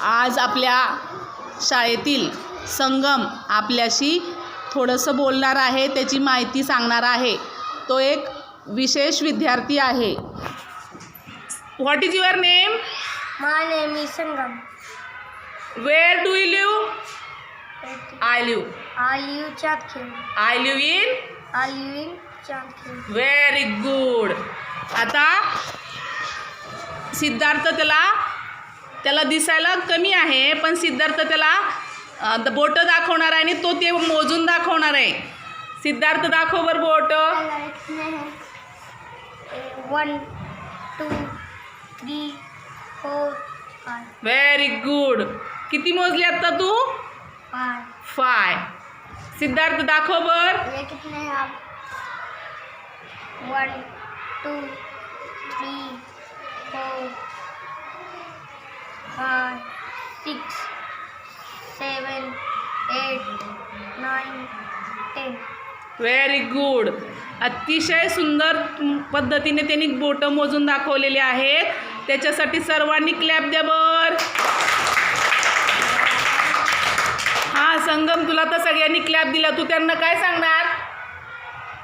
आज आपल्या शाळेतील संगम आपल्याशी थोडंसं बोलणार आहे त्याची माहिती सांगणार आहे. तो एक विशेष विद्यार्थी आहे. What is your name My name is Sangam. Where do you live I live I live. Chatkin. I live in I live in Chatkin. Very good आता सिद्धार्थ त्याला त्याला दिसायला कमी आहे पण सिद्धार्थ त्याला बोटं दाखवणार आहे आणि तो ते मोजून दाखवणार आहे. सिद्धार्थ दाखव बरं बोट. Two, three, four, five, very good किती मोजले आता तू. फाय सिद्धार्थ दाखव बर. One two three four five six seven eight nine ten. Very good अतिशय सुंदर पद्धतीने त्यांनी बोटं मोजून दाखवलेले आहेत. त्याच्यासाठी सर्वांनी क्लॅप द्या बर. हा संगम तुला तर सगळ्यांनी क्लॅप दिला. तू त्यांना काय सांगणार?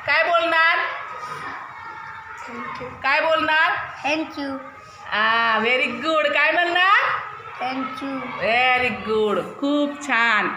काय बोलणार? काय बोलणार? थैंक यू हा व्हेरी गुड काय म्हणणार? थैंक यू व्हेरी गुड खूप छान.